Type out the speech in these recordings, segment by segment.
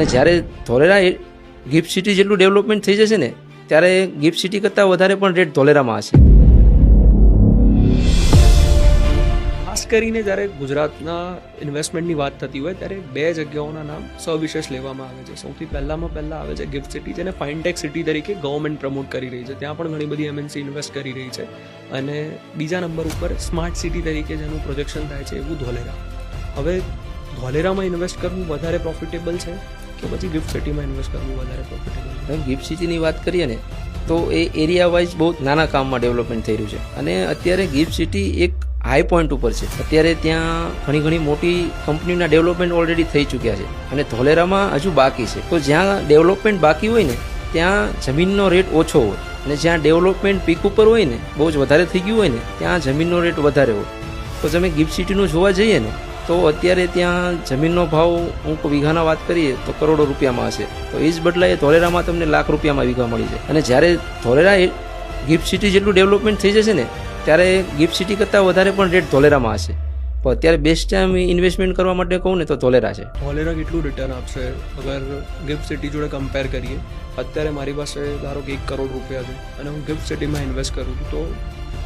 અને જ્યારે Dholera gift city જેટલું ડેવલપમેન્ટ થઈ જશે ને, ત્યારે ગિફ્ટ સિટી કરતાં વધારે પણ રેટ ધોલેરામાં હશે. ખાસ કરીને જ્યારે ગુજરાતના ઇન્વેસ્ટમેન્ટની વાત થતી હોય, ત્યારે બે જગ્યાઓના નામ સવિશેષ લેવામાં આવે છે. સૌથી પહેલામાં પહેલાં આવે છે ગિફ્ટ સિટી, જેને ફાઇનટેક સિટી તરીકે ગવર્મેન્ટ પ્રમોટ કરી રહી છે. ત્યાં પણ ઘણી બધી એમએનસી ઇન્વેસ્ટ કરી રહી છે. અને બીજા નંબર ઉપર સ્માર્ટ સિટી તરીકે જેનું પ્રોજેક્શન થાય છે એવું ધોલેરા. હવે ધોલેરામાં ઇન્વેસ્ટ કરવું વધારે પ્રોફિટેબલ છે. કે પછી ગિફ્ટ સિટીમાં ઇન્વેસ્ટ કરવું વધારે પ્રોફિટેબલ ગિફ્ટ સિટીની વાત કરીએ ને, તો એ એરિયા વાઇઝ બહુ નાના કામમાં ડેવલપમેન્ટ થઈ રહ્યું છે. અને અત્યારે ગિફ્ટ સિટી એક હાઈ પોઈન્ટ ઉપર છે. અત્યારે ત્યાં ઘણી ઘણી મોટી કંપનીના ડેવલપમેન્ટ ઓલરેડી થઈ ચૂક્યા છે. અને ધોલેરામાં હજુ બાકી છે. તો જ્યાં ડેવલપમેન્ટ બાકી હોય ને, ત્યાં જમીનનો રેટ ઓછો હોય. અને જ્યાં ડેવલપમેન્ટ પીક ઉપર હોય ને, બહુ જ વધારે થઈ ગયું હોય ને, ત્યાં જમીનનો રેટ વધારે હોય. તો તમે ગિફ્ટ સિટીનું જોવા જઈએ ને તો અત્યારે ત્યાં જમીનનો ભાવ કોઈ વીઘાના વાત કરીએ તો કરોડો રૂપિયામાં હશે. તો એ જ બદલાએ ધોલેરામાં તમને લાખ રૂપિયામાં વીઘા મળી જાય. અને જ્યારે ધોલેરા ગિફ્ટ સિટી જેટલું ડેવલપમેન્ટ થઈ જશે ને, ત્યારે ગિફ્ટ સિટી કરતાં વધારે પણ રેટ ધોલેરામાં હશે. પણ અત્યારે બેસ્ટ ટાઈમ ઇન્વેસ્ટમેન્ટ કરવા માટે કહું ને તો ધોલેરા છે. ધોલેરા કેટલું રિટર્ન આપશે? અગર ગિફ્ટ સિટી જોડે કમ્પેર કરીએ, અત્યારે મારી પાસે ધારો કે એક કરોડ રૂપિયા છે અને હું ગિફ્ટ સિટીમાં ઇન્વેસ્ટ કરું તો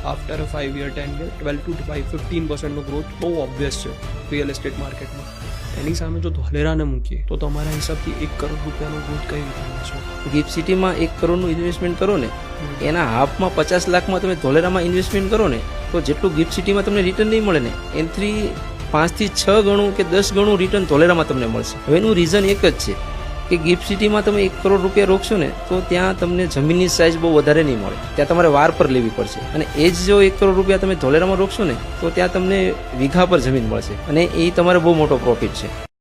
after five year ten year twelve to five fifteen પર્સન્ટનો growth બહુ ઓબ્વિયસ છે રિયલ એસ્ટેટ માર્કેટમાં એની સામે જો ધોલેરાને મૂકીએ તો તમારા હિસાબથી એક કરોડ રૂપિયાનો ગ્રોથ કઈ રીતે છે? ગિફ્ટ સિટીમાં એક કરોડનું ઇન્વેસ્ટમેન્ટ કરો ને એના હાફમાં પચાસ લાખમાં તમે ધોલેરામાં ઇન્વેસ્ટમેન્ટ કરો ને તો જેટલું ગિફ્ટ સિટીમાં તમને રિટર્ન નહીં મળે ને એનાથી પાંચથી છ ગણું કે દસ ગણું રિટર્ન ધોલેરામાં તમને મળશે. હવે એનું રીઝન એક જ છે. કે ગિફ્ટ સિટીમાં તમે એક કરોડ રૂપિયા રોકશો ને, તો ત્યાં તમને જમીનની સાઇઝ બહુ વધારે નહીં મળે. ત્યાં તમારે વાર પર લેવી પડશે. અને એ જ જો એક કરોડ રૂપિયા તમે ધોલેરામાં રોકશો ને, તો ત્યાં તમને વીઘા પર જમીન મળશે. અને એ તમારે બહુ મોટો પ્રોફિટ છે.